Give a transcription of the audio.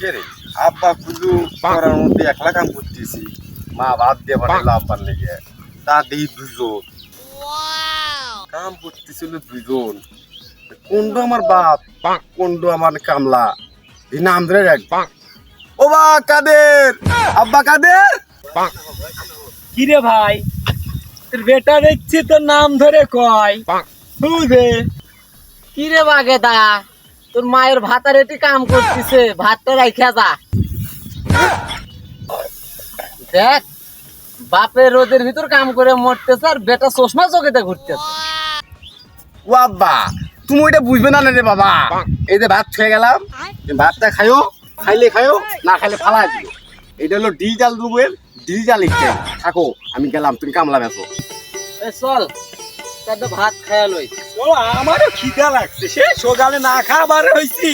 কে রে আব্বা কুলু করার মধ্যে একলা কাম করতেছি। মা ভাত দিয়ে পাঠালো আব্বার লেগে। তা দেই দুজন কাম করতেছিল দুজন কোনটা আমার বাপ কোনটা আমার কামলা। এই নাম ধরে রাখ। ও বা কাদের? আব্বা কাদের? কিরে ভাই? তোর বেটা দেখছি তোর নাম ধরে কয়। বুঝে? কিরে বাগে দা তোর মায়ের ভাতার এটি কাম করতেছে ভাতটা রাইখা যা। দেখ বাপের রোদের ভিতর কাম করে মরতেছে আর বেটা চশমা চোখেতে ঘুরতেছে। ও আব্বা তুমি ওইটা বুঝবে না রে বাবা। এই যে ভাত খেয়ে গেলাম ভাতটা খাইও খাইলে খাইও না খাইলে ফালা দিও। এটা হলো ডিজিটাল যুগের ডিজিটাল থাকো আমি গেলাম তুমি কামলা বেসো চল। ভাত খায়া লই। ও আমারও খিদা লাগছে সে সকালে না খাওয়া খাবার হয়েছি